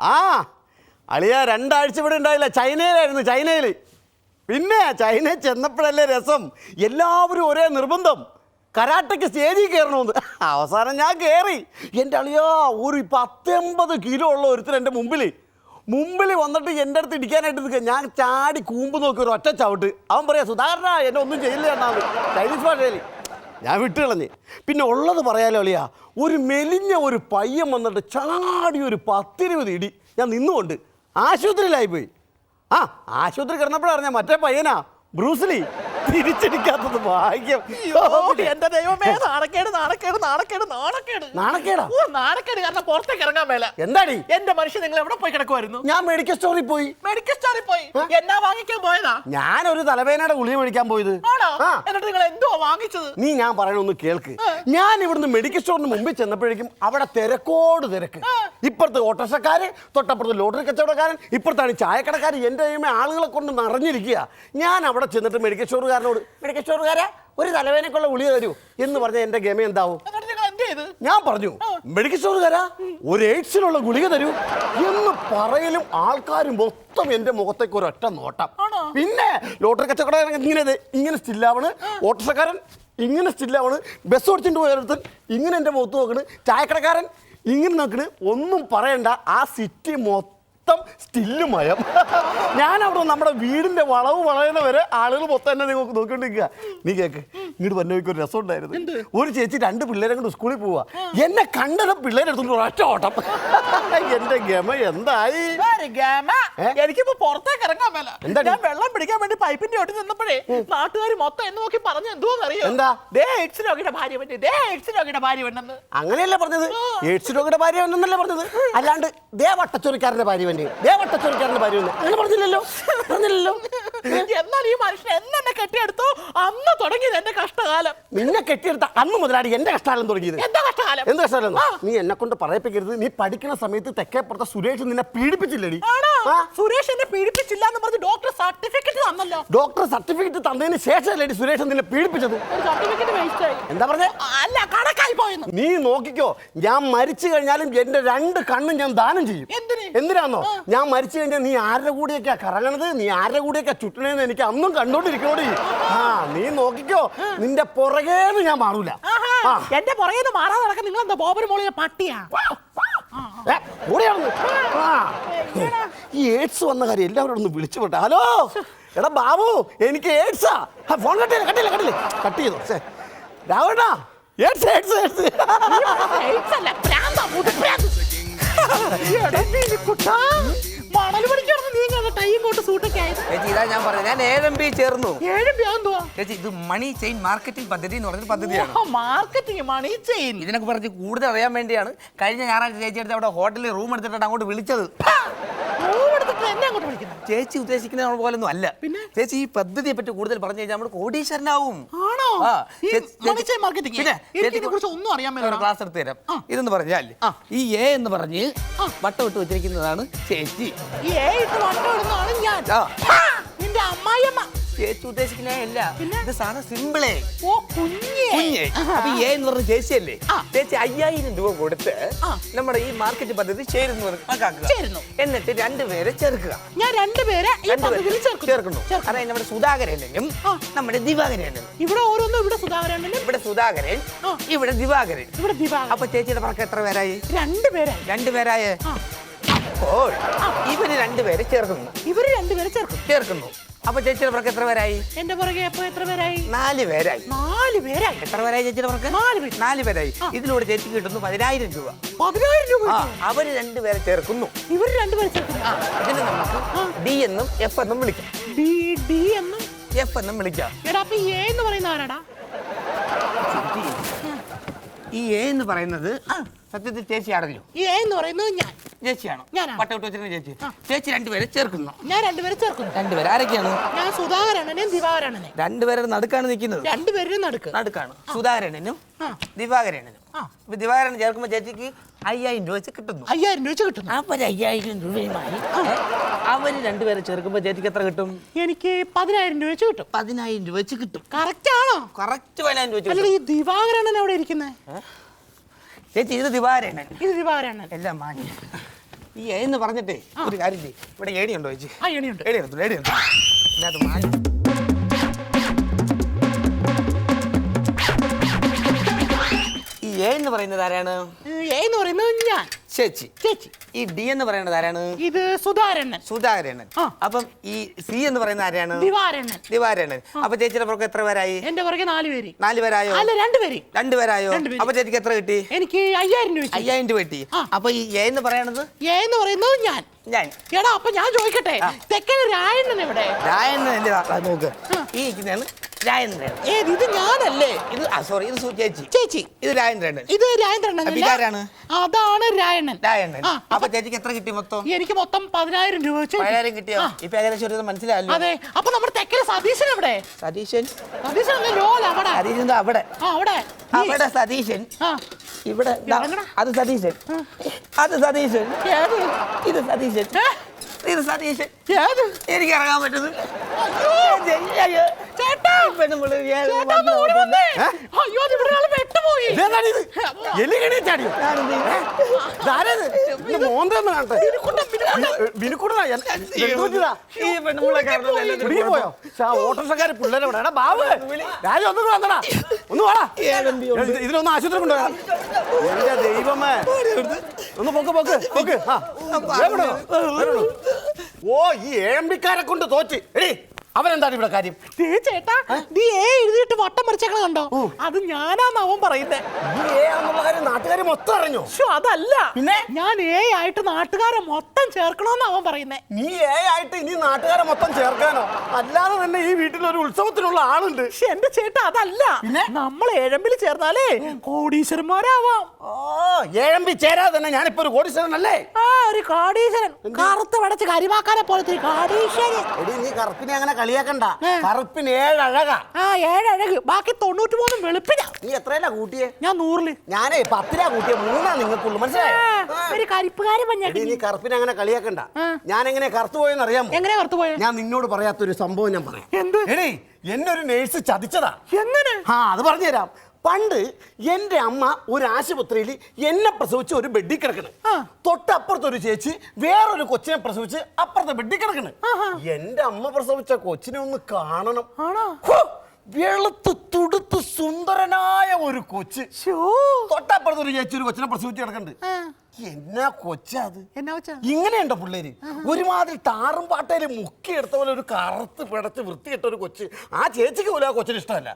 ആ അളിയ രണ്ടാഴ്ച ഇവിടെ ഉണ്ടായില്ല. ചൈനയിലായിരുന്നു ചൈനയിൽ. പിന്നെ ചൈനയിൽ ചെന്നപ്പോഴല്ലേ രസം. എല്ലാവരും ഒരേ നിർബന്ധം. കരാട്ടയ്ക്ക് സ്റ്റേജിൽ കയറണമെന്ന്. അവസാനം ഞാൻ കയറി. എന്റെ അളിയാ ഒരു പത്തൊമ്പത് കിലോ ഉള്ള ഒരുത്തർ എന്റെ മുമ്പിൽ മുമ്പിൽ വന്നിട്ട് എന്റെ അടുത്ത് ഇടിക്കാനായിട്ട് നിൽക്കുക. ഞാൻ ചാടി കൂമ്പ് നോക്കി ഒരു ഒറ്റ ചവിട്ട്. അവൻ പറയാ സുധാകരനാ എന്നെ ഒന്നും ചെയ്യില്ല എന്നാണ്. ചൈനീസ് ഭാഷയിൽ. ഞാൻ വിട്ടുകളഞ്ഞ്. പിന്നെ ഉള്ളത് പറയാലോ അളിയാ ഒരു മെലിഞ്ഞ ഒരു പയ്യൻ വന്നിട്ട് ചാടി ഒരു പത്തിരുപത് ഇടി ഞാൻ നിന്നുകൊണ്ട് ആശുപത്രിയിലായിപ്പോയി ആ ആശുപത്രി കിടന്നപ്പോഴാണ് ഞാൻ മറ്റേ പയ്യനാ ബ്രൂസ്ലി തിരിച്ചടിക്കാത്തത് ഭാഗ്യം. എന്റെ ദൈവമേ നാണക്കേട് നാണക്കേട് നാണക്കേട് നാണക്കേട്. നാണക്കേടാ? ഓ നാണക്കേട് കാരണം പുറത്തേക്ക് ഇറങ്ങാൻ മേല. എന്താടി? എന്റെ മനുഷ്യൻ നിങ്ങൾ എവിടെ പോയി കിടക്കുമായിരുന്നു ഞാൻ മെഡിക്കൽ സ്റ്റോറിൽ പോയി. മെഡിക്കൽ സ്റ്റോറിൽ പോയി. എന്നാ വാങ്ങിക്കാൻ പോയതാ? ഞാനൊരു തലവേനയുടെ ഗുളിക മേടിക്കാൻ പോയത്. എന്നിട്ട് നിങ്ങൾ എന്തോ വാങ്ങിച്ചത്? നീ ഞാൻ പറയണൊന്ന് കേൾക്ക്. ഞാൻ ഇവിടുന്ന് മെഡിക്കൽ സ്റ്റോറിന് മുമ്പിൽ ചെന്നപ്പോഴേക്കും അവിടെ തിരക്കോട് തിരക്ക്. ഇപ്പുറത്ത് ഓട്ടോറിക്ഷക്കാര് തൊട്ടപ്പുറത്ത് ലോട്ടറി കച്ചവടക്കാരൻ ഇപ്പുറത്താണ് ചായക്കടക്കാരൻ എന്റെ ആളുകളെ കൊണ്ട് നിറഞ്ഞിരിക്കുക. ഞാൻ അവിടെ ചെന്നിട്ട് മെഡിക്കൽ സ്റ്റോറുകാരനോട് മെഡിക്കൽ സ്റ്റോറുകാരാ ഒരു തലവേനക്കുള്ള ഗുളിക തരൂ എന്ന് പറഞ്ഞ എന്റെ ഗമ എന്താവും? ഞാൻ പറഞ്ഞു മെഡിക്കൽ സ്റ്റോറുകാരാ ഒരു എയ്ഡ്സിനുള്ള ഗുളിക തരൂ എന്ന് പറയലും ആൾക്കാരും മൊത്തം എന്റെ മുഖത്തേക്ക് ഒരൊറ്റ നോട്ടം? പിന്നെ ലോട്ടറി കച്ചവടം ഇങ്ങനെ ഇങ്ങനെ സ്റ്റില്ലാവണ് ഓട്ടോസക്കാരൻ ഇങ്ങനെ സ്റ്റില്ലാവണ് ബസ് ഓടിച്ചിട്ട് പോയൊരുത്തൻ ഇങ്ങനെ എന്റെ മുഖത്ത് നോക്കണ്. ചായക്കടക്കാരൻ ഇങ്ങനെ നോക്കണ്. ഒന്നും പറയണ്ട ആ സിറ്റി മൊത്തം സ്റ്റില്ല് മയം. ഞാൻ അവിടെ നമ്മുടെ വീടിന്റെ വളവ് വളയുന്ന വരെ ആളുകൾ മൊത്തം എന്നെ നിങ്ങൾക്ക് നോക്കിക്കൊണ്ടിരിക്കുക നീ കേക്ക് ഇങ്ങോട്ട് വന്ന ഒരു രസം ഉണ്ടായിരുന്നു ഒരു ചേച്ചി രണ്ട് പിള്ളേരെ കൊണ്ട് സ്കൂളിൽ പോവാ. എന്നെ കണ്ടത് പിള്ളേരെ എടുത്തോണ്ട് ഒറ്റ ഓട്ടം. എന്റെ ഗമ എന്തായി? എനിക്കിപ്പോ പുറത്തേക്ക് ഇറങ്ങാൻ മേല? ഞാൻ വെള്ളം പിടിക്കാൻ വേണ്ടി പൈപ്പിന്റെ ഒട്ടി നിന്നപ്പോഴേ നാട്ടുകാർ മൊത്തം എന്ന് നോക്കി പറഞ്ഞു എന്തോന്ന് അറിയോ എന്താ? ദേ എക്സ് രോഗിയുടെ ഭാര്യ പറ്റി ദേ എക്സ് രോഗിയുടെ ഭാര്യ പെണ്ണെന്ന് അങ്ങനെയല്ലേ പറഞ്ഞത്? എയ്ഡ്സ് രോഗിയുടെ ഭാര്യ എന്നല്ലേ പറഞ്ഞത്? അല്ലാണ്ട് ദേ വട്ടച്ചൊറിക്കാരന്റെ ഭാര്യ തന്നെ ദേ വട്ടച്ചൊറിക്കാരന്റെ ഭാര്യ തന്നെ അങ്ങനെ പറഞ്ഞില്ലല്ലോ? പറഞ്ഞില്ലല്ലോ? എന്നാൽ ഈ മനുഷ്യൻ എന്നെ കെട്ടിയെടുത്തു? അന്ന് തുടങ്ങിയത് എന്റെ കഷ്ടകാലം. നിന്നെ കെട്ടിയെടുത്ത അന്ന് മുതലാണ് എന്റെ കഷ്ടകാലം തുടങ്ങിയത്. എന്താ കഷ്ടകാലം? എന്ത് കഷ്ടകാലം? നീ എന്നെ കൊണ്ട് പറയിപ്പിക്കരുത്. നീ പഠിക്കുന്ന സമയത്ത് തെക്കേപ്പുറത്തെ സുരേഷ് നിന്നെ പീഡിപ്പിച്ചില്ലടി. സുരേഷ് എന്നെ പീഡിപ്പിച്ചില്ല എന്ന് പറഞ്ഞ് ഡോക്ടർ സർട്ടിഫിക്കറ്റ് തന്നല്ലോ. ഡോക്ടർ സർട്ടിഫിക്കറ്റ് തന്നതിന് ശേഷമല്ലേ സുരേഷ് നിന്നെ പീഡിപ്പിച്ചത്. സർട്ടിഫിക്കറ്റ് വേസ്റ്റ് ആയി. എന്താ പറഞ്ഞേ? അല്ല കണക്കായി പോയെന്ന്. നീ നോക്കിക്കോ ഞാൻ മരിച്ചു കഴിഞ്ഞാലും എന്റെ രണ്ട് കണ്ണും ഞാൻ ദാനം ചെയ്യും. എന്തിന്? എന്തിനാന്നോ? ഞാൻ മരിച്ചു കഴിഞ്ഞാൽ നീ ആരുടെ കൂടെയൊക്കെയാ കറങ്ങണത്? നീ ആരുടെ കൂടെയൊക്കെ ചുറ്റണേന്ന് എനിക്ക് അന്നും കണ്ടോണ്ടിരിക്കണോടി. ആ നീ നോക്കിക്കോ. നിന്റെ പുറകേന്ന് ഞാൻ മാറൂല. ആ. എന്റെ പുറകെ നിന്ന് മാറാതെ നടക്കാൻ നിങ്ങൾ എന്താ ബോബൻ മോളിലെ പട്ടിയാ? ഏ, കൂടെയാണെന്ന്. ആ. ഈ എയ്ഡ്സ് വന്ന കാര്യം എല്ലാവരും ഒന്ന് വിളിച്ചു വിട്ടെ ഹലോ? എടാ ബാബു എനിക്ക് എയ്ഡ്സാ ആ, ഫോൺ കട്ടില്ല കട്ടില്ല കട്ടില്ല കട്ട് ചെയ്തോ? ശേ Ravana AIDS AIDS AIDS AIDS അല്ല, ഭ്രാന്താ, മുതുഭ്രാന്ത്. എടാ, മിനിക്കുട്ടാ, ടൈം കൊണ്ട് സൂട്ടൊക്കെ ആയത് ചേച്ചി ഇതാ ഞാൻ പറഞ്ഞത്. ഞാൻ പി ചേർന്നു. ഏഴ് ചേച്ചി ഇത് മണി ചെയിൻ മാർക്കറ്റിംഗ് പദ്ധതി എന്ന് പറഞ്ഞൊരു പദ്ധതിയാണ്. മാർക്കറ്റിംഗ് മണി ചെയിൻ ഇതിനൊക്കെ പറഞ്ഞ് കൂടുതൽ അറിയാൻ വേണ്ടിയാണ് കഴിഞ്ഞ ഞായറാഴ്ച ചേച്ചി എടുത്ത് അവിടെ ഹോട്ടലിൽ റൂം എടുത്തിട്ട് അങ്ങോട്ട് വിളിച്ചത്. എടുത്തിട്ട് എന്നെ അങ്ങോട്ട് വിളിക്കുന്നത് ചേച്ചി ഉദ്ദേശിക്കുന്ന പോലൊന്നും അല്ല. പിന്നെ? ചേച്ചി ഈ പദ്ധതിയെ പറ്റി കൂടുതൽ പറഞ്ഞു കഴിഞ്ഞാൽ നമ്മൾ കോടീശ്വരനാവും. ആണോ? ആ, ഈ ചേച്ചി- മണി ചെയിൻ മാർക്കറ്റിംഗ് പിന്നെ, എനിക്ക് ഇതിനെ കുറിച്ച് ഒന്നും അറിയാൻ മേല ക്ലാസ് എടുത്ത് തരാം. ഇതെന്ന് പറഞ്ഞാൽ ഈ എ എന്ന് പറഞ്ഞ് വട്ടം ഇട്ട് വെച്ചിരിക്കുന്നതാണ് ചേച്ചി. ഈ ഏ ഇട്ട് ഇടുന്നതാണ് ഞാൻ. ആ. ഹാ, നിന്റെ അമ്മായിയമ്മ. ചേച്ചി ഉദ്ദേശിക്കുന്ന അല്ല. ഇത് സാധനം സിമ്പിളേ ഓ കുഞ്ഞേ. കുഞ്ഞേ. അപ്പൊ ഏ എന്ന് പറഞ്ഞ ചേച്ചിയല്ലേ? ആ. ചേച്ചി അയ്യായിരം രൂപ കൊടുത്ത് ആ. നമ്മുടെ ഈ മാർക്കറ്റ് പദ്ധതി ചേരുന്നു കണക്കാക്കുക. ചേരുന്നു. എന്നിട്ട് രണ്ടുപേരെ ചേർക്കുക. ഞാൻ രണ്ടുപേരെ ഈ രണ്ടുപേരെ പദ്ധതിയിൽ ചേർക്കുന്നു. ചേർക്കുന്നു. ചേർക്കുന്നു. അതായത് നമ്മുടെ സുധാകരനും ആ. നമ്മുടെ ദിവാകരനും ഇവിടെ ഓരോന്നും ഇവിടെ സുധാകരനും ഇവിടെ സുധാകരൻ ആ. ഇവിടെ ദിവാകരൻ. ഇവിടെ ദിവാകരൻ. അപ്പൊ ചേച്ചിയുടെ പറക്ക് എത്ര പേരായി? രണ്ടുപേരെ രണ്ടുപേരായ? ആ. അപ്പോൾ ഇവർ രണ്ടുപേരെ ചേർക്കുന്നു. ഇവർ രണ്ടുപേരെ ചേർക്കും ചേർക്കുന്നു. അപ്പൊ ചേച്ചിയുടെ പറക്ക് എത്ര പേരായി? എന്റെ പുറകെ അപ്പൊ എത്ര പേരായി? നാല് പേരായി. നാല് പേരായി. എത്ര പേരായി ചേച്ചിയുടെ പറക്ക്? നാല് പേര്. നാല് പേരായി. ഇതിലൂടെ ചേച്ചി കിട്ടുന്നു പതിനായിരം രൂപ. പതിനായിരം രൂപ ആ. അവർ രണ്ടുപേരെ ചേർക്കുന്നു. ഇവർ രണ്ടുപേരെ ചേർക്കും ആ, ഇതിനെ നമുക്ക് ഡി എന്നും എഫ് എന്നും വിളിക്കാം. ഡി ഡി എന്നും? എഫ് എന്നും വിളിക്കാം. എടാ അപ്പൊ എ എന്ന് പറയുന്ന ആരാടാ? ഈ എ എന്ന് പറയുന്നത് സത്യത്തിൽ ചേച്ചിയാണല്ലോ ഈ എ എന്ന് പറയുന്നത് ഞാൻ. ചേച്ചിയാണോ? ഞാനാ. പട്ടവിട്ട് വെച്ചിരുന്ന ചേച്ചി. ചേച്ചി രണ്ടുപേരെ ചേർക്കുന്നു. ഞാൻ രണ്ടുപേരെ ചേർക്കുന്നു. രണ്ടുപേര്. ആരൊക്കെയാണ്? ഞാൻ സുധാകരണനും ദിവാകരണ്ണനെ രണ്ടുപേരുടെ നടുക്കാണ് നിൽക്കുന്നത്. രണ്ടുപേരും നടുക്ക്. നടുക്കാണ്. സുധാകരണനും ആ. ദിവാകരനും ആ. ഇപ്പൊ ദിവാകരൻ ചേർക്കുമ്പോൾ ചേച്ചിക്ക് അയ്യായിരം രൂപ വെച്ച് കിട്ടുന്നു. അയ്യായിരം രൂപ വെച്ച് കിട്ടുന്നു. അവർ അയ്യായിരം രൂപയുമായി ഏ, അവർ രണ്ടുപേരെ ചേർക്കുമ്പോൾ ചേച്ചിക്ക് എത്ര കിട്ടും? എനിക്ക് പതിനായിരം രൂപ വെച്ച് കിട്ടും. പതിനായിരം രൂപ വെച്ച് കിട്ടും. കറക്റ്റ് ആണോ? കറക്റ്റ് പതിനായിരം രൂപ വെച്ച് ഈ ദിവാകരണൻ എവിടെ ഇരിക്കുന്നത് ചേച്ചി ഇത് ദിവാകരനൻ ഇത് ദിവാരാണ് എല്ലാം മാങ്ങി ഈ എന്ന് പറഞ്ഞിട്ടേ ഒരു കാര്യം ചെയ്യ്. ഇവിടെ ഏടിയുണ്ടോ ചേച്ചി? ആ എണിയുണ്ട് ഏടിയുണ്ട് ഏടിയുണ്ട് ഇതിനകത്ത് മാങ്ങ ഈ എ എന്ന് പറയുന്നത് ആരാണ്? ഏ എന്ന് പറയുന്നത് ഞാൻ. ചേച്ചി ചേച്ചി ഈ ഡി എന്ന് പറയുന്നത് ആരാണ്? ഇത് സുധാരണൻ സുധാകരണൻ ആ. അപ്പം ഈ സി എന്ന് പറയുന്നത് ആരാണ്? ദിവാരണൻ അപ്പൊ ചേച്ചിയുടെ പുറകെ എത്ര പേരായി? എന്റെ പുറകെ നാല് പേര്. നാല് പേരായോ? അല്ല രണ്ടുപേര് രണ്ടുപേരായോ രണ്ടുപേര്. അപ്പൊ ചേച്ചിക്ക് എത്ര കിട്ടി? എനിക്ക് അയ്യായിരം രൂപ വെച്ച്. അയ്യായിരം രൂപ കിട്ടി. ആ. അപ്പൊ ഈ എ എന്ന് പറയണത് എ എന്ന് പറയുന്നത് ഞാൻ. ഞാൻ. എടാ അപ്പൊ ഞാൻ ചോദിക്കട്ടെ തെക്കന് രായണ്ണൻ എവിടെ? രായണ്ണൻ എന്റെ ആ, നോക്ക്. ഈ ഇരിക്കുന്നതാണ് ഏത് ഇത് ഞാനല്ലേ? ഇത് സോറി ഇത് സു- ചേച്ചി. ചേച്ചി. ഇത് രാജേന്ദ്രൻ ഇത് രാജേന്ദ്രൻ അപ്പൊ ഇതാരാണ്? അതാണ് രായണ്ണൻ. രായണ്ണൻ ആ, അപ്പൊ ചേച്ചിക്ക് എത്ര കിട്ടി മൊത്തം? എനിക്ക് മൊത്തം പതിനായിരം രൂപ വെച്ചു. പതിനായിരം കിട്ടിയോ? ആ, ഇപ്പൊ ഏകദേശം ഒരു മനസ്സിലായല്ലോ. അതെ. അപ്പൊ നമ്മുടെ തെക്കന് സതീശൻ എവിടെ? സതീശൻ. സതീശൻ അല്ലേ? ലോല അവിടെ. സതീശൻ ദാ അവിടെ. ആ അവിടെ. അവിടെ സതീശൻ. ആ. ഇവിടെ ദാ, ഇറങ്ങടാ. അത് സതീശൻ. അത് സതീശൻ. ഏത്? ഇത് സതീശൻ. ഏ? ഇത് സതീശൻ. എനിക്ക് ഇറങ്ങാൻ പറ്റുന്നത് പിള്ളേരെ വിടാ. ബാബു രാജ ഒന്നും വന്നടാ. ഒന്ന് വാടാ. ഇത് ഇതിനൊന്ന് ആശുപത്രി കൊണ്ടുവരാം. ദൈവമേ. ഒന്ന് പൊക്ക് പൊക്ക് പൊക്ക്. ആ? ഓ ഈ ഏഴമ്പിക്കാരെ കൊണ്ട് തോറ്റ്. എടീ അവനെന്താണ് ഇവിടെ കാര്യം? നീ ചേട്ടാ നീ ഏ എഴുതിയിട്ട് വട്ടം മറിച്ചേക്കണ കണ്ടോ? അത് ഞാനാന്ന് അവൻ പറയുന്നേ. നാട്ടുകാർ മൊത്തം അറിഞ്ഞു. അതല്ല. പിന്നെ? ഞാൻ ഏ ആയിട്ട് നാട്ടുകാരെ മൊത്തം ചേർക്കണോന്ന് അവൻ പറയുന്നേ. നീ ഏ ആയിട്ട് ഇനി നാട്ടുകാരെ മൊത്തം ചേർക്കാനോ? അല്ലാതെ തന്നെ ഈ വീട്ടിൽ ഒരു ഉത്സവത്തിനുള്ള ആളുണ്ട്. എന്റെ ചേട്ടാ അതല്ല. നമ്മൾ ഏഴമ്പിൽ ചേർന്നാലേ കോടീശ്വരന്മാരാവാം. ഓ ഏഴമ്പി ചേരാതെ തന്നെ ഞാനിപ്പോ ഒരു കോടീശ്വരനല്ലേ? ആ ഒരു കോടീശ്വരൻ. കറുത്ത് വടച്ച് കരിമാക്കാനെ പോലത്തെ കോടീശ്വരൻ. നീ കറുപ്പിനെ അങ്ങനെ കളിയാക്കണ്ട. കറുപ്പിന് ഏഴഴകാ. ആ ഏഴഴക്. ബാക്കി തൊണ്ണൂറ്റി മൂന്ന് വെളുപ്പിനാ. നീ എത്രയല്ല കൂട്ടിയേ? ഞാൻ നൂറിൽ. ഞാനേ പത്തിലാ കൂട്ടിയ. മൂന്നാ നിങ്ങൾക്കുള്ളു. മനസ്സിലായോ? ഒരു എടി നീ കറുപ്പിനെ അങ്ങനെ കളിയാക്കണ്ട. ഞാൻ എങ്ങനെ കറുത്തു പോയെന്ന് അറിയാമോ? എങ്ങനെ കറുത്തു പോയെ? ഞാൻ നിന്നോട് പറയാത്തൊരു സംഭവം ഞാൻ പറയാം. എന്ത്? എടി എന്നെ ഒരു നേഴ്സ് ചതിച്ചതാ. എങ്ങനെ? ആ അത് പറഞ്ഞുതരാം. പണ്ട് എന്റെ അമ്മ ഒരു ആശുപത്രിയിൽ എന്നെ പ്രസവിച്ച് ഒരു ബെഡിൽ കിടക്കണ്. തൊട്ടപ്പുറത്ത് ഒരു ചേച്ചി വേറൊരു കൊച്ചിനെ പ്രസവിച്ച് അപ്പുറത്തെ ബെഡിൽ കിടക്കണ്. എന്റെ അമ്മ പ്രസവിച്ച കൊച്ചിനെ ഒന്ന് കാണണം. വെളുത്ത് തുടുത്ത് സുന്ദരനായ ഒരു കൊച്ച്. തൊട്ടപ്പുറത്ത് ഒരു ചേച്ചി ഒരു കൊച്ചിനെ പ്രസവിച്ച് കിടക്കണ്ട്. എന്നാ കൊച്ചാ അത്? എന്നാ വെച്ചാ ഇങ്ങനെയുണ്ടോ പിള്ളേര്? ഒരുമാതിരി താറും പാട്ടയിൽ മുക്കിയെടുത്ത പോലെ ഒരു കറുത്ത് പിടച്ച് വൃത്തിയിട്ട ഒരു കൊച്ച്. ആ ചേച്ചിക്ക് പോലും ആ കൊച്ചിന് ഇഷ്ടമല്ല.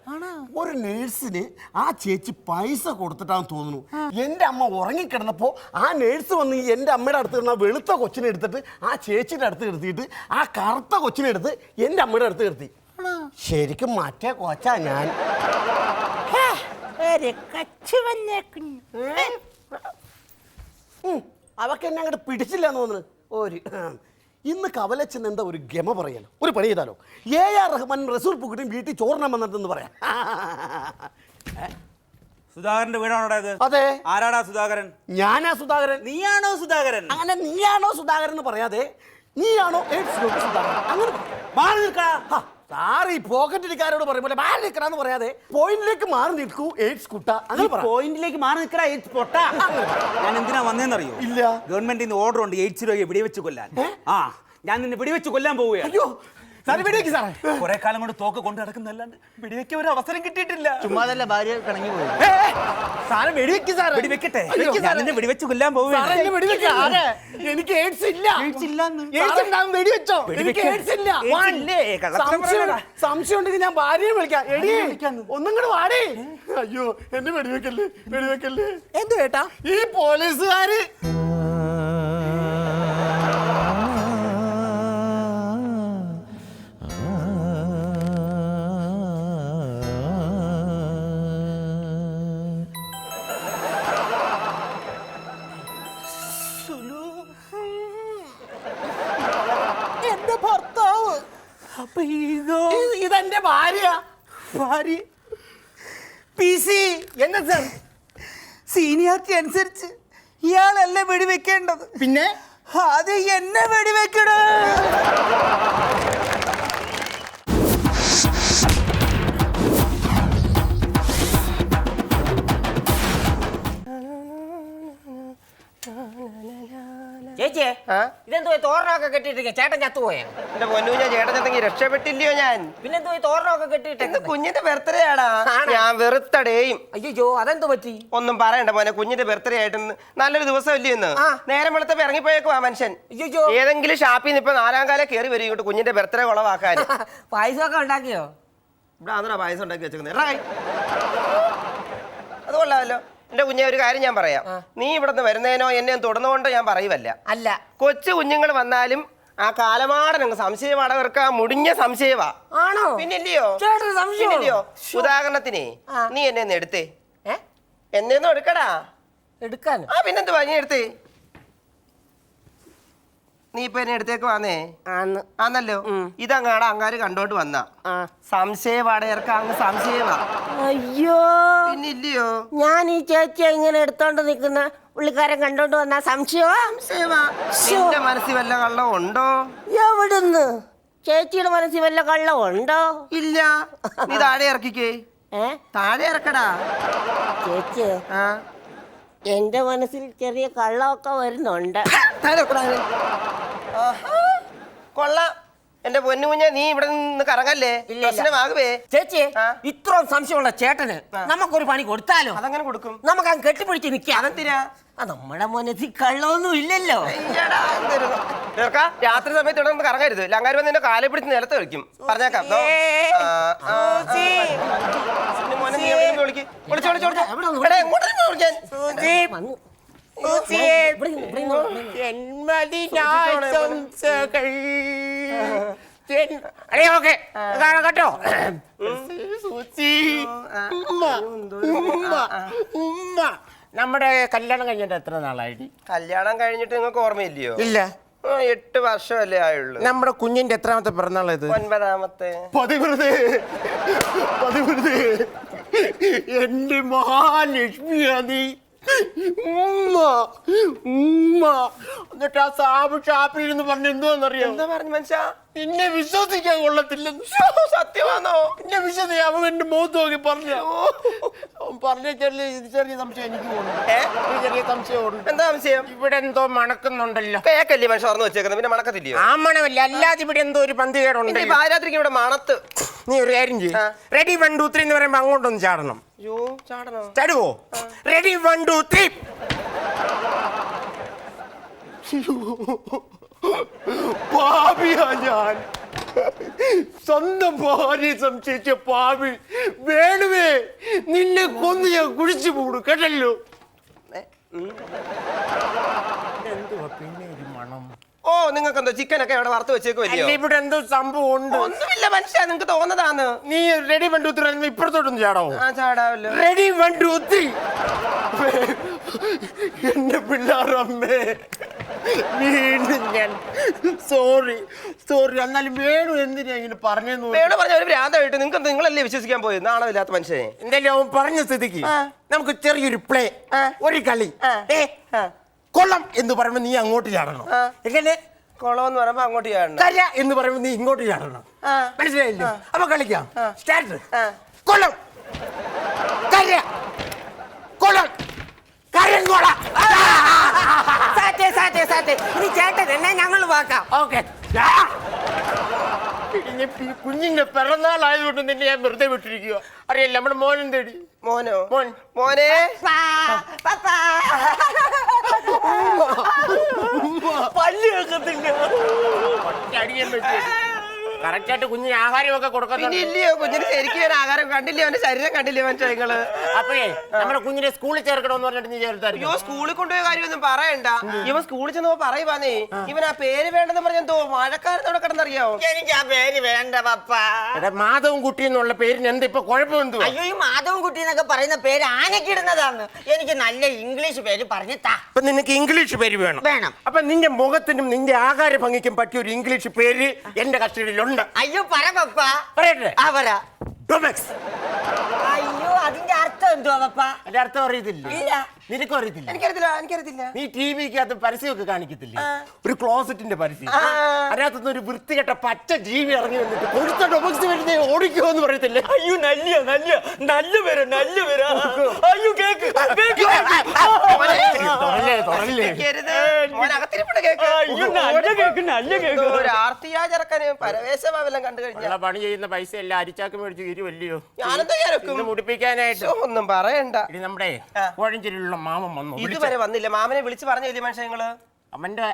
ഒരു നേഴ്സിന് ആ ചേച്ചി പൈസ കൊടുത്തിട്ടാന്ന് തോന്നുന്നു. എന്റെ അമ്മ ഉറങ്ങിക്കിടന്നപ്പോ ആ നേഴ്സ് വന്ന് എന്റെ അമ്മയുടെ അടുത്ത് കിടന്ന വെളുത്ത കൊച്ചിനെ എടുത്തിട്ട് ആ ചേച്ചിയുടെ അടുത്ത് കിടത്തിയിട്ട് ആ കറുത്ത കൊച്ചിനെ എടുത്ത് എന്റെ അമ്മയുടെ അടുത്ത് കിടത്തി ശരിക്കും മറ്റേ കൊച്ചാ ഞാൻ. ഹേ, ഒരു കച്ചു വന്നേക്കുന്നു. ഉം, അവക്ക് എന്നെ അങ്ങോട്ട് പിടിച്ചില്ല എന്ന് തോന്നുന്നു ഒരു. ഇന്ന് കവലച്ചെന്ന് എന്താ ഒരു ഗമ പറയല്ലോ ഒരു പണി ചെയ്താലോ? എ ആർ റഹ്മാൻ റസൂൽ പുക്കിട്ടും വീട്ടിൽ ചോറിനാൻ വന്നിട്ടെന്ന് പറയാം. സുധാകരന്റെ വീടാണോ ഇത് അതെ? ആരാടാ സുധാകരൻ? ഞാനാ സുധാകരൻ. നീയാണോ സുധാകരൻ? അങ്ങനെ നീയാണോ സുധാകരൻ എന്ന് പറയാതെ നീയാണോ എയ്ഡ്സ് സുധാകരൻ? അങ്ങനെ. മാറി നിൽക്കാ സാറ് ഈ പോക്കറ്റിലിക്കാരോട് പറയുമ്പോൾ മാറി നിൽക്കണമെന്ന് പറയാതെ പോയിന്റിലേക്ക് മാറി നിൽക്കൂ എയ്ഡ്സ് കുട്ട അങ്ങനെ പറ. പോയിന്റിലേക്ക് മാറി നിൽക്കടാ എയ്ഡ്സ് പൊട്ട. ഞാൻ എന്തിനാ വന്നേന്നറിയോ ഇല്ല. ഗവൺമെന്റിന്റെ ഓർഡർ ഉണ്ട് എയ്ഡ്സ് രോഗിയെ വെച്ച് കൊല്ലാൻ. ആ ഞാൻ നിന്നെ വെടിവെച്ച് കൊല്ലാൻ പോവുകയാണ്. അയ്യോ. സാറ് വെടിവെക്ക് സാറേ. കുറെ കാലം കൊണ്ട് തോക്ക് കൊണ്ട് നടക്കുന്നല്ലാണ്ട് വെടിവെക്ക ഒരു അവസരം കിട്ടിയിട്ടില്ല. ചുമ്മാതല്ല ഭാര്യ പിണങ്ങി പോയി. സാറ് വെടിവെക്ക് സാറ്. വെടിവെക്കട്ടെ. നിന്നെ വെടിവെച്ച് കൊല്ലാൻ പോവുകയാണ്. എനിക്ക് എയ്ഡ്സ് ഇല്ല. എയ്ഡ്സ് ഇല്ല എയ്ഡ്സ് ഉണ്ടാവും, വെടിവെച്ചോ. എനിക്ക് എയ്ഡ്സ് ഇല്ല. സംശയം ഉണ്ടെങ്കിൽ ഞാൻ ഭാര്യയെ വിളിക്കാം. എടി ഒന്നും കൂടെ വാടി. അയ്യോ എന്നെ വെടിവെക്കല്ലേ വെടിവെക്കല്ലേ. എന്തു ചേട്ടാ ഈ പോലീസുകാര് ഇതോ ഇത് ഇതെന്റെ ഭാര്യ. ഭാര്യ. പി സി എന്നെ സാർ. സീനിയാരിറ്റി അനുസരിച്ച് ഇയാളല്ലേ വെടിവെക്കേണ്ടത്? പിന്നെ? അത് എന്നെ വെടിവെക്കണേ. ഇതെന്തോ തോരണമൊക്കെ കെട്ടിയിട്ടിരിക്കുക ചേട്ടൻ ചത്തുപോയാ? എന്റെ പൊന്നു ഞാൻ ചേട്ടനെങ്കിൽ രക്ഷപ്പെട്ടില്ലയോ ഞാൻ? പിന്നെന്തോ ഈ തോരണമൊക്കെ ഇന്ന് കെട്ടിയിട്ട് കുഞ്ഞിന്റെ ബർത്ത്ഡേ ആടാ. ഞാൻ വെറുത്തടേയും. അയ്യോ അതെന്തോ പറ്റി? ഒന്നും പറയണ്ട മോനെ കുഞ്ഞിന്റെ ബർത്ത്ഡേ ആയിട്ട് ഇന്ന് നല്ലൊരു ദിവസം അല്ലേ ഇന്ന്? ആ. നേരം വെളുത്തപ്പോ ആ മനുഷ്യൻ? അയ്യോ ഏതെങ്കിലും ഷാപ്പിൽ നിന്ന് ഇപ്പൊ നാലാം കാലം കയറി വരും ഇങ്ങോട്ട് കുഞ്ഞിന്റെ ബർത്ത്ഡേ കുളവാക്കാൻ. പായസമൊക്കെ ഉണ്ടാക്കിയോ? ഇവിടെ ആന്ധ്ര പായസം ഉണ്ടാക്കി വെച്ചേക്കുന്നത് എടാ കൈ. അത് കൊള്ളാമല്ലോ എന്റെ കുഞ്ഞെ ഒരു കാര്യം ഞാൻ പറയാം. നീ ഇവിടുന്ന് വരുന്നതിനോ എന്നെ തുടർന്നുകൊണ്ട് ഞാൻ പറയുവല്ല. അല്ല. കൊച്ചു കുഞ്ഞുങ്ങൾ വന്നാലും ആ കാലമാടനങ്ങ് സംശയമാടവർക്ക് ആ മുടിഞ്ഞ സംശയമാ ആണോ? പിന്നില്ലയോ? പിന്നില്ലയോ? ഉദാഹരണത്തിന് നീ എന്നെ ഒന്ന് എടുത്തേ. എന്നെ ഒന്നും എടുക്കടാ. എടുക്കാൻ ആ പിന്നെന്ത് പറഞ്ഞെടുത്തേ നീ ഇപ്പൊ എന്നെ എടുത്തേക്ക് വന്നേ? ആന്ന്. ആന്നല്ലോ ഇതങ്ങാട് അങ്ങാര് കണ്ടോണ്ട് വന്ന. സംശയവാടയർക്ക് അങ്ങ് സംശയമാ. അയ്യോ. പിന്നില്ലയോ? ഞാൻ ഈ ചേച്ചി ഇങ്ങനെ എടുത്തോണ്ട് നിൽക്കുന്ന പുള്ളിക്കാരൻ കണ്ടോണ്ട് വന്ന സംശയമാ? സംശയമാ. നിന്റെ മനസ്സിൽ വല്ല കള്ളം ഉണ്ടോ? എവിടുന്ന്? ചേച്ചിയുടെ മനസ്സിൽ വല്ല കള്ളം ഉണ്ടോ? ഇല്ല. നീ താഴെ ഇറക്കിക്കേ. താഴെ ഇറക്കടാ. ചേച്ചി ആ. എന്റെ മനസ്സിൽ ചെറിയ കള്ളമൊക്കെ വരുന്നുണ്ട് കൊള്ള എന്റെ പൊന്നു കുഞ്ഞ നീ ഇവിടെ നിന്ന് കറങ്ങല്ലേ. പ്രശ്നമാകുവേ ചേച്ചി ഇത്ര ഇത്രയും സംശയമുള്ള ചേട്ടന് നമുക്കൊരു പണി കൊടുത്താലോ അതങ്ങനെ കൊടുക്കും നമുക്ക് അങ്ങ് കെട്ടിപ്പിടിച്ച് നിൽക്കാം അതെന്തിനാ ആ, നമ്മുടെ മനസ്സിൽ കള്ളമൊന്നും ഇല്ലല്ലോ രാത്രി സമയത്ത് ഇവിടെ നിന്ന് കറങ്ങരുത് ലങ്കാരി വന്ന് നിന്നെ കാലെ പിടിച്ച് നിലത്ത് വിളിക്കും പറഞ്ഞേക്കാം വിളിക്ക്. ജന്മദിനാശംസകൾ. ഓക്കെ. കേട്ടോ. സൂചി ഉമ്മ. ഉമ്മ. ഉമ്മ. നമ്മുടെ കല്യാണം കഴിഞ്ഞിട്ട് എത്ര നാളായി? കല്യാണം കഴിഞ്ഞിട്ട് നിങ്ങൾക്ക് ഓർമ്മയില്ലയോ? ഇല്ല. എട്ട് എട്ട് വർഷമല്ലേ ആയുള്ളൂ. നമ്മുടെ കുഞ്ഞിന്റെ എത്രാമത്തെ പിറന്നാളായത് ഒൻപതാമത്തെ. പതിവൃത് പതിവൃത് എന്റെ മഹാലക്ഷ്മിയാ നീ ഉമ്മ ഉമ്മ. എന്നിട്ട് ആ സാബ് ഷാപ്പിൽ ഇരുന്ന് പറഞ്ഞ എന്തോന്നറിയോ? എന്താ പറഞ്ഞു മനുഷ്യ? നിന്നെ വിശ്വസിക്കാൻ കൊള്ളത്തില്ലെന്ന് സത്യമാണോ? എന്നെ വിശ്വസിക്കാൻ അവൻ എന്റെ മുഖത്ത് നോക്കി പറഞ്ഞു പറഞ്ഞ ചെറിയ ചെറിയ സംശയം എനിക്ക് തോന്നുന്നു. ചെറിയ സംശയം എന്താ സംശയം? ഇവിടെ എന്തോ മണക്കുന്നുണ്ടല്ലോ. കേക്കല്ലേ മനുഷ്യ ഓർന്ന് വെച്ചേക്കുന്നത്? പിന്നെ മണക്കത്തില്ലയോ? ആ മണമല്ല അല്ലാതെ ഇവിടെ എന്തോ ഒരു പന്തികേടുണ്ട് പാരാത്രിക്ക് ഇവിടെ മണത്ത്. നീ ഒരു കാര്യം ചെയ്യും. റെഡി വൺ ടു ത്രീ എന്ന് പറയുമ്പോ അങ്ങോട്ടൊന്ന് ചാടണം. യോ ചാടണോ? ചാടുവോ? റെഡി വൺ ടു ത്രീ പാപിയാ ഞാൻ. സ്വന്തം ഭാര്യ സംശയിച്ച പാവി. വേണുവേ നിന്നെ കൊന്ന് ഞാൻ കുഴിച്ചു പോടും കേട്ടല്ലോ? എന്തുവാ പിന്നെ? ഓ നിങ്ങൾക്ക് എന്തോ ചിക്കൻ ഒക്കെ അവിടെ വറുത്ത് വെച്ചേക്കുവല്ലേ അല്ല ഇവിടെ എന്തോ സംഭവം ഉണ്ട്. ഒന്നുമില്ല മനുഷ്യ നിങ്ങക്ക് തോന്നതാന്ന് നീ റെഡി വൺ ടു ത്രീ ഇപ്പുറത്തോട്ടൊന്ന് ചാടാവോ? ആ ചാടാവല്ലോ. റെഡി വൺ ടു ത്രീ എന്റെ പിള്ളേരമ്മേ വീണ്ടും ഞാൻ. സോറി സോറി എന്നാലും വേണു എന്തിനാ ഇങ്ങനെ പറഞ്ഞെന്ന് പോലും. വേണു പറഞ്ഞ ഒരു ഭ്രാന്തമായിട്ട് നിങ്ങൾക്ക് നിങ്ങളല്ലേ വിശ്വസിക്കാൻ പോയത്? നാണമില്ലാത്ത മനുഷ്യനെ. എന്തായാലും അവൻ പറഞ്ഞ സ്ഥിതിക്ക് നമുക്ക് ചെറിയൊരു പ്ലേ ഒരു കളി. ഏ. കൊള്ളം എന്ന് പറയുമ്പോൾ നീ അങ്ങോട്ട് ചാടണം. എങ്ങനെ? എങ്ങനെ എന്ന് പറയുമ്പോ അങ്ങോട്ട് ചാടണം. കര എന്ന് പറയുമ്പോ നീ ഇങ്ങോട്ട് ചാടണം. മനസ്സിലായില്ലേ? അപ്പൊ കളിക്കാം. സ്റ്റാർട്ട്. കൊള്ളം. കര. കൊള്ളം. സാറ്റേ സാറ്റേ സാറ്റേ. ഇനി ചേട്ടൻ എന്നെ ഞങ്ങൾ വാക്കാം. ഓക്കെ കുഞ്ഞിന്റെ പിറന്നാളായതുകൊണ്ട് നിന്നെ ഞാൻ വെറുതെ വിട്ടിരിക്കുക അറിയില്ല നമ്മുടെ മോനും തേടി മോനോ? മോൻ. മോനെ? പല്ല് വെക്കത്തില്ല അടിയാൻ പറ്റി കറക്റ്റായിട്ട് കുഞ്ഞിന് ആഹാരമൊക്കെ പിന്നെ കൊടുക്കുന്നുണ്ട് ഇല്ലയോ? കുഞ്ഞിന് ശരിക്കും ഒരു ആഹാരം കണ്ടില്ലേ അവന്റെ ശരീരം കണ്ടില്ലേ മനുഷ്യ നിങ്ങൾ? അപ്പോഴേ നമ്മുടെ കുഞ്ഞിനെ സ്കൂളിൽ ചേർക്കണമെന്ന് പറഞ്ഞിട്ട് നീ അയ്യോ ചേർത്തായിരിക്കും സ്കൂളിൽ കൊണ്ടുപോയ കാര്യമൊന്നും പറയണ്ട. ഇവൻ സ്കൂളിൽ ചെന്നപ്പോ പറയുവാന്നേ ഇവൻ ആ പേര് വേണ്ടെന്ന് പറഞ്ഞ എന്തോ മഴക്കാരത്തോടെ കിടന്നറിയാവോ എനിക്ക് ആ പേര് വേണ്ട പപ്പ. എടാ മാധവൻ കുട്ടി എന്നുള്ള പേരിന് എന്താ ഇപ്പൊ കുഴപ്പം എന്തുവാ? അയ്യോ ഈ മാധവൻ കുട്ടി എന്നൊക്കെ പറയുന്ന പേര് ആനക്കിടുന്നതാണ് എനിക്ക് നല്ല ഇംഗ്ലീഷ് പേര് പറഞ്ഞു താ. അപ്പൊ നിനക്ക് ഇംഗ്ലീഷ് പേര് വേണം. വേണം. അപ്പൊ നിന്റെ മുഖത്തിനും നിന്റെ ആഹാര ഭംഗിക്കും പറ്റിയ ഒരു ഇംഗ്ലീഷ് പേര് എന്റെ കസ്റ്റഡിയിലുണ്ട്. അയ്യോ പറ പപ്പ പറയട്ടെ. ആ പറ. അതിന്റെ അർത്ഥം എന്തുവാ പപ്പ? എന്റെ അർത്ഥം അറിയത്തില്ല. ഇല്ല. നിനക്കും അറിയത്തില്ല എനിക്കറിയത്തില്ല എനിക്കറിയത്തില്ല. നീ ടി വിക്കകത്ത് പരസ്യമൊക്കെ കാണിക്കത്തില്ലേ? ഒരു ക്ലോസറ്റിന്റെ പരസ്യം. അതിനകത്തുനിന്ന് ഒരു വൃത്തികെട്ട പച്ച ജീവി ഇറങ്ങി വന്നിട്ട് കൊടുത്ത ഡൊബക്സ് വരുന്ന ഓടിക്കോ എന്ന് പറയത്തില്ലേ? അയ്യോ നല്ല നല്ല നല്ല പേര് നല്ല പേര്. അയ്യോ കേക്ക് കേക്ക് തുറല്ലേ തുറല്ലേ കേൾക്കരുത്. മോൻ കേക്ക്. അയ്യോ നല്ല കേക്ക് നല്ല കേക്ക്. ഒരു ആർത്തിയാ ചെറുക്കന്. പരവേശമാവെല്ലാം കണ്ടു കഴിഞ്ഞാൽ ഉള്ള പണി ചെയ്യുന്ന പൈസ എല്ലാം അരിച്ചാക്ക് മേടിച്ച് ഇരുവല്ലയോ ഞാനെന്താ ഇന്ന് ഒന്നും പറയണ്ട ഇനി നമ്മുടെ. കോഴഞ്ചേരിയിലുള്ള മാമൻ വന്നു. ഇതുവരെ വന്നില്ല മാമനെ വിളിച്ചു പറഞ്ഞില്ലേ മനുഷ്യ നിങ്ങൾ അവന്റെ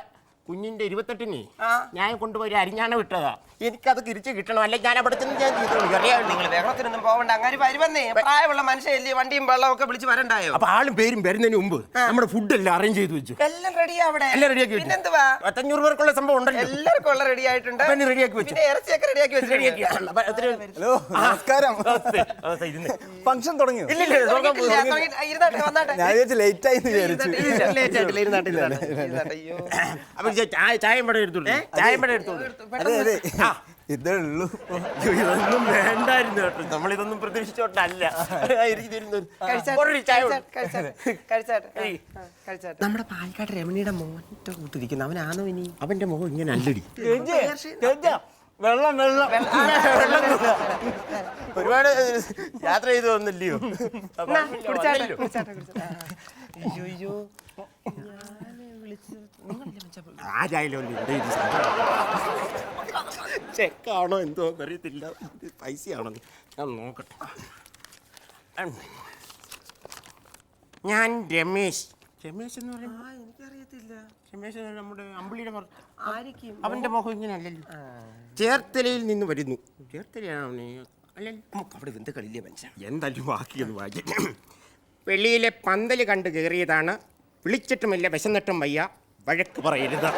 കുഞ്ഞിന്റെ ഇരുപത്തെട്ടിന്. ഞാൻ കൊണ്ടുപോയി അരിഞ്ഞാണ് വിട്ടതാ എനിക്കത് തിരിച്ചു കിട്ടണം. അല്ലെങ്കിൽ ഞാൻ അവിടെ ചെന്ന് ഞാൻ നിങ്ങൾ വേഗത്തിനൊന്നും പോകണ്ട. അങ്ങനെ വരുമെന്നേ പ്രായമുള്ള മനുഷ്യല്ലേ വണ്ടിയും വെള്ളവും ഒക്കെ വിളിച്ച് വരണ്ടായോ? അപ്പൊ ആളും പേരും വരുന്നതിന് മുമ്പ് നമ്മുടെ ഫുഡ് എല്ലാം അറേഞ്ച് ചെയ്ത് വെച്ചു. എല്ലാം റെഡിയാ അവിടെ? എല്ലാം റെഡിയാക്കി വെച്ചു. പിന്നെന്തുവാ? പത്തഞ്ഞൂറ് പേർക്കുള്ള സംഭവം ഉണ്ടല്ലോ. എല്ലാവർക്കും ഉള്ള റെഡി ആയിട്ടുണ്ട്. പിന്നെ റെഡിയാക്കി വെച്ചു. പിന്നെ ഇറച്ചിയൊക്കെ റെഡിയാക്കി റെഡിയാക്കി വെച്ചിട്ടുണ്ട്. അപ്പൊ എത്ര- ഹലോ നമസ്കാരം. ഫംഗ്ഷൻ തുടങ്ങി- ഇരുന്നാട്ടെ, വന്നാട്ടെ. ഞാൻ വിചാരിച്ചു ലേറ്റ് ആയി ചായം പടം എടുത്തോളൂ. ചായം പടം എടുത്തോളൂ. അതെ അതെ. ഇതേ ഉള്ളൂ. അയ്യോ, ഇതൊന്നും വേണ്ടായിരുന്നു കേട്ടോ. നമ്മളിതൊന്നും പ്രതീക്ഷിച്ചോട്ടല്ല ഒരു ചായ കൊടു. ഏയ്. നമ്മുടെ പാലക്കാട് രമണിയുടെ മോന്റെ കൂട്ടിരിക്കുന്നു അവനാണോ ഇനി? അവന്റെ മുഖം ഇങ്ങനെ അല്ലടി. വെള്ളം വെള്ളം. ഒരുപാട് യാത്ര ചെയ്തു വന്നില്ലയോ? അപ്പൊ എന്നാ, കുടിച്ചാട്ടെ, വന്നില്ലയോ? കുടിച്ചാട്ടെ, കുടിച്ചാട്ടെ. അയ്യോ ആരായാലും ഇത് ചെക്കാണോ എന്തോ അറിയത്തില്ല ഇത് പൈസയാണോ ഞാൻ നോക്കട്ടെ ഉം. ഞാൻ രമേശ്. രമേശ് എന്ന് പറയുന്നത് എനിക്കറിയത്തില്ല. രമേശ് എന്ന് പറയുന്നത് നമ്മുടെ അമ്പിളിയുടെ ഭർത്താവ് ആയിരിക്കും അവന്റെ മുഖം ഇങ്ങനെയല്ലല്ലോ. ചേർത്തലയിൽ നിന്ന് വരുന്നു. ചേർത്തലയാണോ നീ അല്ലല്ലോ. നമുക്ക് അവിടെ എന്ത് കളിയില്ലേ എന്തായാലും ബാക്കിയൊന്ന് വായിക്കാം വെളിയിലെ പന്തൽ കണ്ട് കയറിയതാണ് വിളിച്ചിട്ടുമില്ല വിശന്നിട്ടും വയ്യ. വഴക്ക് പറയരുത്.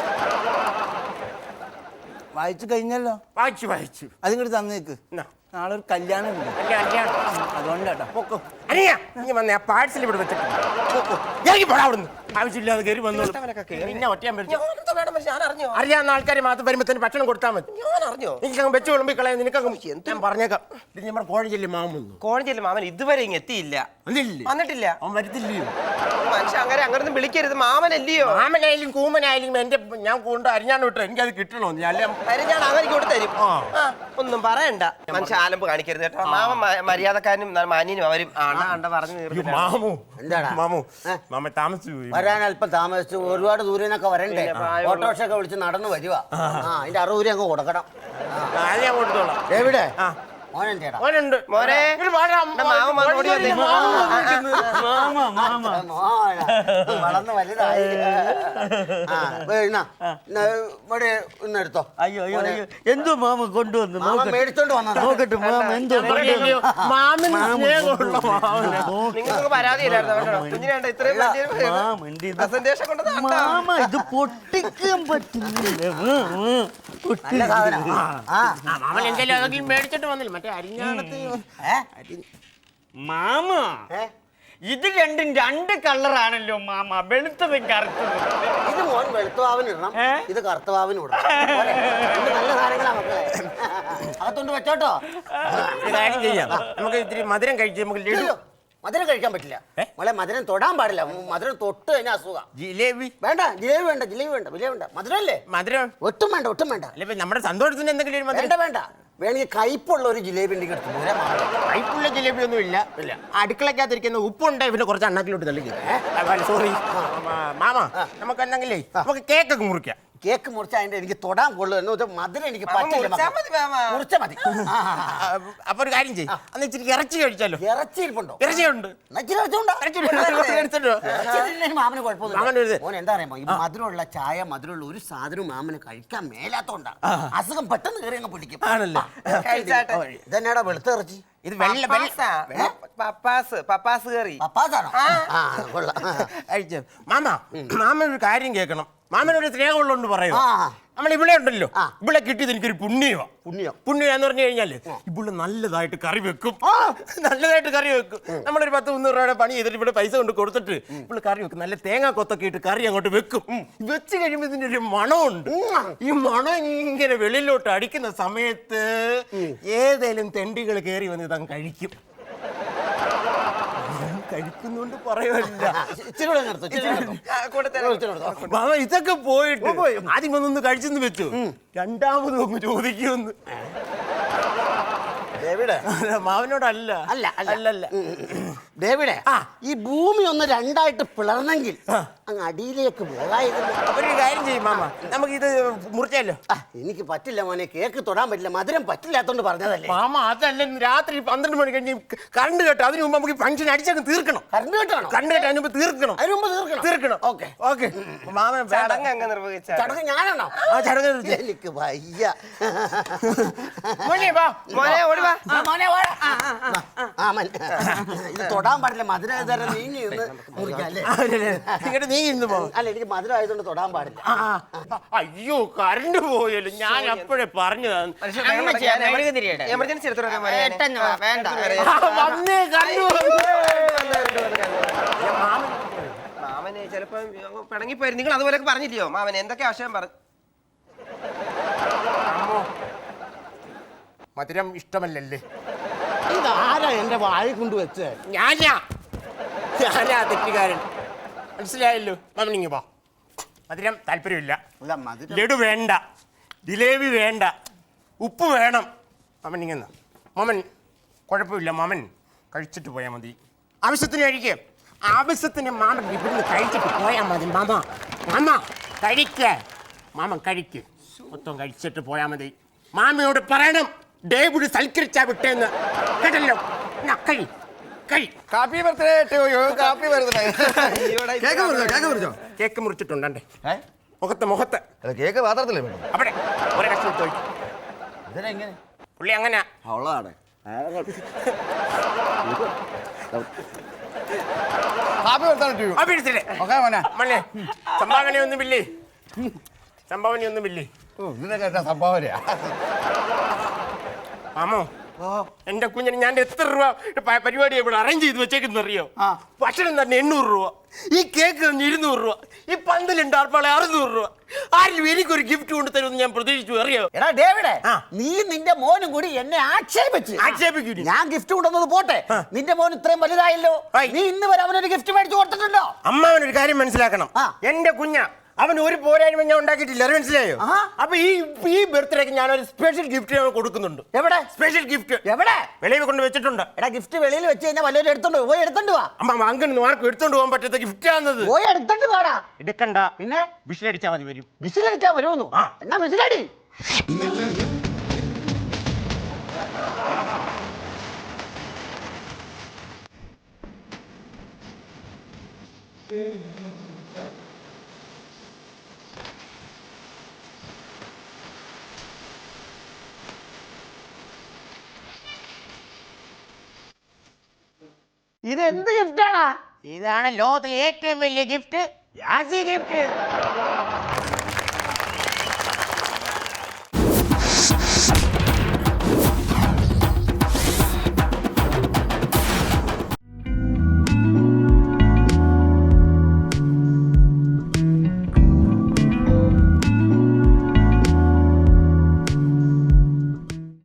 വായിച്ചു കഴിഞ്ഞല്ലോ? വായിച്ചു വായിച്ചു. അതിങ്ങോട്ട് തന്നേക്ക്. എന്നാ? നാളെ ഒരു കല്യാണം. ഉണ്ട് അതുകൊണ്ടാട്ടോ. അനിയാ അനിയ നീ വന്നേ ആ പാഴ്സൽ ഇവിടെ വെച്ചിട്ടുണ്ട് പോക്കോ. ഇറങ്ങി പോടാ അവിടുന്ന്. ആവശ്യമില്ലാതെ കയറി വന്നോളൂ. പിന്നെ ഒറ്റയാൻ പറ്റും ഞാനെന്താ വേണം ഞാൻ അറിഞ്ഞോ? അറിയാവുന്ന ആൾക്കാരെ മാത്രം വരുമ്പോ തന്നെ ഭക്ഷണം കൊടുത്താൽ മതി. ഞാൻ അറിഞ്ഞോ? എനിക്കങ്ങ് വെച്ച് വിളമ്പി കളയാൻ നിനക്കങ്ങ് ഞാൻ പറഞ്ഞേക്കാം. ഇത് നമ്മുടെ കോഴഞ്ചേരി മാമൻ കോഴഞ്ചേരി മാമൻ ഇതുവരെ ഇങ്ങ് എത്തിയില്ല. വന്നിട്ടില്ല. അവൻ വരത്തില്ലയോ? മനുഷ്യ അങ്ങനെ അങ്ങനെ വിളിക്കരുത്. മാമനല്ലയോ? മാമനായാലും കൂമനായാലും എന്റെ ഞാൻ കൊണ്ട് അരിഞ്ഞാണ് വിട്ടോ. എനിക്കത് കിട്ടണോ നീ അല്ല? കാര്യം ഞാൻ അവർക്ക് കൊടുത്ത് തരും ഒന്നും പറയണ്ട. മനുഷ്യ ആലമ്പ് കാണിക്കരുത് കേട്ടോ. മാമ മര്യാദക്കാരനും മാനിയനും മാന്യനും അവരും ആണ്ട ആണ്ട പറഞ്ഞു. മാമു. എന്താടാ? മാമു? മാമ താമസിച്ചു പോയി വരാൻ അല്പം താമസിച്ചു ഒരുപാട് ദൂരെ നിന്നൊക്കെ വരണ്ടേ? ഓട്ടോറിക്ഷ ഒക്കെ വിളിച്ച് നടന്നു വരുവാ ആ. അതിന്റെ അറുപത് രൂപ അങ്ങ് കൊടുക്കണം. ആ, അത് ഞാൻ കൊടുത്തോളാം. എവിടെ? മോനുണ്ട്. മോനെ. വളർന്ന് വലുതായി. ഇവിടെ എടുത്തോ. അയ്യോ അയ്യോ അയ്യോ. എന്തോ മാമ കൊണ്ടുവന്നു? നോക്കട്ടെ. മേടിച്ചോണ്ട് വന്നതാ. നോക്കട്ടെ മാമ എന്തോ. നിങ്ങൾക്ക് മാമ ഇത്. പ്രസന്റേഷൻ മാമ ഇത് പൊട്ടിക്കാൻ പറ്റുന്നില്ല. നല്ല സാധനം. ആ ആ, മാമൻ എന്തെങ്കിലും മേടിച്ചിട്ട് വന്നില്ല. മറ്റേ അരിഞ്ഞാണത്ത്. മാമ ഇത് രണ്ടും രണ്ട് കളറാണല്ലോ മാമ വെളുത്തതും കറുത്തതും. ഇത് മോൻ വെളുത്തവാവിന് ഇടണം. ഇത് കറുത്തവാവിന് ഇടണം. നല്ല സാധനങ്ങളാ മക്കളെ. അകത്തോണ്ട് വെച്ചോട്ടോ. കാര്യം ചെയ്യാം. നമുക്ക് ഇത്തിരി മധുരം കഴിച്ച് നമുക്ക് ലഡു മധുരം കഴിക്കാൻ പറ്റില്ല? മോളെ മധുരം തൊടാൻ പാടില്ല. മധുരം തൊട്ട് കഴിഞ്ഞാൽ അസുഖം. ജിലേബി. വേണ്ട ജിലേബി വേണ്ട ജിലേബി വേണ്ട ജിലേബി വേണ്ട. മധുരം അല്ലേ മധുരം? ഒട്ടും വേണ്ട ഒട്ടും വേണ്ട. അല്ല നമ്മുടെ സന്തോഷത്തിന് എന്തെങ്കിലും വേണ്ട വേണ്ട. വേണമെങ്കിൽ കയ്പുള്ള ഒരു ജിലേബി ഉണ്ടെങ്കിൽ എടുത്തു പോരാ. കൈപ്പുള്ള ജിലേബി ഒന്നും ഇല്ല. ഇല്ല. അടുക്കളക്കകത്തിരിക്കുന്ന ഉപ്പുണ്ട് പിന്നെ കുറച്ച് അണ്ണാക്കിലോട്ട് തള്ളി സോറി മാമ നമുക്ക് എന്തെങ്കിലേ? നമുക്ക് കേക്കൊക്കെ മുറിക്കാം. കേക്ക് മുറിച്ച അതിന്റെ എനിക്ക് തൊടാൻ കൊള്ളു എന്ന് വെച്ചാൽ മധുരം എനിക്ക് പറ്റില്ല മുറിച്ചാ. മതി മാമ. മുറിച്ചാ മതി. ആ, ആ, ആ. ആ, അപ്പൊ ഒരു കാര്യം ചെയ്യും. അന്ന് ഇച്ചിരി ഇറച്ചി കഴിച്ചാലോ? ഇറച്ചി ഇരിപ്പുണ്ടോ? ഇറച്ചിയുണ്ട്? ഇറച്ചി ഉണ്ട്. എടുത്തിട്ടോ? മാമന് മാമന് ഒരു എന്താ അറിയാമോ? ഈ മധുരമുള്ള ചായ മധുരമുള്ള ഒരു സാധനവും മാമന് കഴിക്കാൻ മേലാത്തോണ്ടാ. അസുഖം പെട്ടെന്ന് കയറി അങ്ങ് പിടിക്കും. ആണല്ലേ? കഴിച്ചാട്ടെ. ഇതെന്നാടാ വെളുത്ത ഇറച്ചി? ഇത് വെള്ള വെള്ള പപ്പാസാ. പപ്പാസ് കറി. പപ്പാസാണോ? ആ. കൊള്ളാം. മാമ മാമൻ ഒരു കാര്യം കേൾക്കണം. മാമനൊരു സ്നേഹമുള്ളതുകൊണ്ട് പറയൂ. നമ്മൾ ഇവിടെ ഉണ്ടല്ലോ. ഇവിടെ കിട്ടിയത് എനിക്കൊരു പുണ്യമാ പുണ്യം പുണ്യം എന്ന് പറഞ്ഞു കഴിഞ്ഞാൽ ഇവിടെ നല്ലതായിട്ട് കറി വെക്കും. നല്ലതായിട്ട് കറി വെക്കും. നമ്മളൊരു പത്ത് മുന്നൂറ് രൂപയുടെ പണി ചെയ്തിട്ട് ഇവിടെ പൈസ കൊണ്ട് കൊടുത്തിട്ട് ഇവിടെ കറി വെക്കും. നല്ല തേങ്ങ കൊത്തൊക്കെ ഇട്ട് കറി അങ്ങോട്ട് വെക്കും. വെച്ച് കഴിയുമ്പോൾ ഇതിന്റെ ഒരു മണമുണ്ട്. ഈ മണം ഇങ്ങനെ വെളിയിലോട്ട് അടിക്കുന്ന സമയത്ത് ഏതേലും തെണ്ടികൾ കയറി വന്ന് ഇതങ്ങ് കഴിക്കും. കഴിക്കുന്നുണ്ട് പറയുമല്ല ഇച്ചിരി കൂടെ നിർത്തോ ഇച്ചിരി കൂടെ നിർത്തോ. ആ, കൊടുത്തരാം. ഇച്ചിരി കൂടെ നിർത്തോ. മാമ ഇതൊക്കെ പോയിട്ട് ആദ്യം വന്നൊന്ന് കഴിച്ചെന്ന് വെച്ചു. രണ്ടാമത് ഒന്ന് ചോദിക്കുമെന്ന്. ഡേവിഡ് അല്ല, മാമനോടല്ല. അല്ല അല്ല. അല്ലല്ല. ഡേവിഡ് ഈ ഭൂമി ഒന്ന് രണ്ടായിട്ട് പിളർന്നെങ്കിൽ അങ്ങ് അടിയിലേക്ക് പോകായിരുന്നു. ഒരു കാര്യം ചെയ്യും മാമ. നമുക്ക് ഇത് മുറിച്ചല്ലോ. ആ, എനിക്ക് പറ്റില്ല മോനെ കേക്ക് തൊടാൻ പറ്റില്ല മധുരം പറ്റില്ലാത്തോണ്ട് പറഞ്ഞതല്ലേ? മാമ അതല്ല രാത്രി പന്ത്രണ്ട് മണി കഴിഞ്ഞ് കറണ്ട് കേട്ടോ. അതിന് മുമ്പ് നമുക്ക് ഫംഗ്ഷൻ അടിച്ചങ്ങ് തീർക്കണം. കറണ്ട് കേട്ടോ കറണ്ട് കേട്ടോ അതിന് മുമ്പ് തീർക്കണം. അതിന് മുമ്പ് തീർക്കണം. തീർക്കണം. ഓക്കെ. ഓക്കെ. മാമ. ചടങ്ങ് അങ്ങ് നിർവഹിച്ച ചടങ്ങ് ഞാനാണോ? ആ ചടങ്ങ്. എനിക്ക് വയ്യ. മോനെ വാ. മോനെ ഓടി വാ. ആ, മോനെ വാ. ആ, ആ, ആ. ആ, മൻ. ഇത് തൊടാൻ പാടില്ല. മധുരം ഇതുവരെ നീങ്ങി ഇന്ന് മുറിക്കാം അല്ലേ? ഇങ്ങോട്ട് നീ ഇന്ന് പോ. അല്ല എനിക്ക് മധുരം ആയതുകൊണ്ട് തൊടാൻ പാടില്ല. അയ്യോ കറണ്ട് പോയല്ലോ. ഞാൻ അപ്പോഴേ പറഞ്ഞു എമർജൻസി വേണ്ട വന്നേ മാമനെ ചിലപ്പോ പിണങ്ങിപ്പോയി നിങ്ങൾ അതുപോലെയൊക്കെ പറഞ്ഞില്ലയോ? മാമൻ എന്തൊക്കെ ആശയം പറഞ്ഞു മധുരം ഇഷ്ടമല്ലല്ലേ? ഇതാരാ എന്റെ വായി കൊണ്ടുവച്ച് ഞാനാ. ഞാനാ തെറ്റുകാരൻ. മനസ്സിലായല്ലോ? മാമനിങ്ങി പോ മധുരം താല്പര്യമില്ല. അല്ല മധുരം ലഡു വേണ്ട. ജിലേബി വേണ്ട. ഉപ്പ് വേണം. മാമൻ ഇങ്ങനെ മാമൻ കുഴപ്പമില്ല മാമൻ. കഴിച്ചിട്ട് പോയാൽ മതി. ആവശ്യത്തിന് കഴിക്കുക ആവശ്യത്തിന് മാമൻ ഇവിടുന്ന് കഴിച്ചിട്ട് പോയാൽ മതി മാമ. മാമ കഴിക്ക. മാമൻ കഴിക്ക്. മൊത്തം കഴിച്ചിട്ട് പോയാൽ മതി. മാമയോട് പറയണം. ഡേവിഡ് സൽക്കരിച്ചാ വിട്ടേന്ന്. കേട്ടല്ലോ? എന്നാ, കഴി കഴി happy birthday happy birthday cake മുറിച്ചോ cake മുറിച്ചോ? കേക്ക് മുറിച്ചിട്ടുണ്ടേ ഏ? മുഖത്ത് മുഖത്ത്. അല്ല കേക്ക് പാത്രത്തിലേ വേണം അവിടെ ഒരു കഷ്ണം. ഇതിനെങ്ങനെ പുള്ളി അങ്ങനെ. അവളാണ്. കാപ്പി ബർത്ത്ഡേ അഭിനയിച്ചില്ലേ ഓക്കെ മോനെ. മല്ലേ സംഭാവനയൊന്നുമില്ലേ സംഭാവനയൊന്നുമില്ലേ ഓ ഇതിനൊക്കെ എന്താ സംഭാവനയാ? മാമോ എന്റെ കുഞ്ഞിന് ഞാൻ എത്ര രൂപ പ- പരിപാടി ഇവിടെ അറേഞ്ച് ചെയ്ത് വെച്ചേക്കുന്ന അറിയോ ഭക്ഷണം തന്നെ എണ്ണൂറ് രൂപ. ഈ കേക്ക് തന്നെ ഇരുന്നൂറ് രൂപ. ഈ പന്തലുണ്ട് ആർപ്പാളെ അറുന്നൂറ് രൂപ. ആരെങ്കിലും എനിക്കൊരു ഗിഫ്റ്റ് കൊണ്ട് തരുമെന്ന് ഞാൻ പ്രതീക്ഷിച്ചു അറിയോ? എടാ ഡേവിഡേ ആ. നീ നിന്റെ മോനും കൂടി എന്നെ ആക്ഷേപിച്ച്. ആക്ഷേപിക്കൂടി. ഞാൻ ഗിഫ്റ്റ് കൊണ്ടുവന്നത് പോട്ടെ. നിന്റെ മോൻ ഇത്രയും വലുതായല്ലോ. ആയി. നീ ഇന്ന് വരെ അവനൊരു ഗിഫ്റ്റ് മേടിച്ചു കൊടുത്തിട്ടുണ്ടോ? അമ്മാവനൊരു കാര്യം മനസ്സിലാക്കണം. ആ. എന്റെ കുഞ്ഞ അവൻ ഒരു പോരായ്മ ഞാൻ ഉണ്ടാക്കിയിട്ടില്ല. അത് മനസ്സിലായോ? ആഹാ. അപ്പൊ ഈ ഈ ബർത്ത്ഡേക്ക് ഞാൻ ഒരു സ്പെഷ്യൽ ഗിഫ്റ്റ് കൊടുക്കുന്നുണ്ട്. എവിടെ? സ്പെഷ്യൽ ഗിഫ്റ്റ് എവിടെ? വെളിയിൽ കൊണ്ട് വെച്ചിട്ടുണ്ട്. എടാ ഗിഫ്റ്റ് വെളിയിൽ വെച്ച് കഴിഞ്ഞാൽ വല്ലവരും എടുത്തോണ്ട് പോയി എടുത്തോണ്ട് വാ. അമ്മ അങ്ങനെ ആർക്കും എടുത്തോണ്ട് പോകാൻ പറ്റാത്ത ഗിഫ്റ്റ് ആണെന്നത് പോയി എടുത്തോണ്ട് വാടാ. എടുക്കണ്ട. പിന്നെ? വിഷയടിച്ചാൽ മതി വരും. വിസിലടിച്ചാ വരുമെന്നു. എന്നാ വിസിലടി. ഇത് എന്ത് ഗിഫ്റ്റാണ് ഇതാണ് ലോകത്തിലെ ഏറ്റവും വലിയ ഗിഫ്റ്റ് ഗിഫ്റ്റ്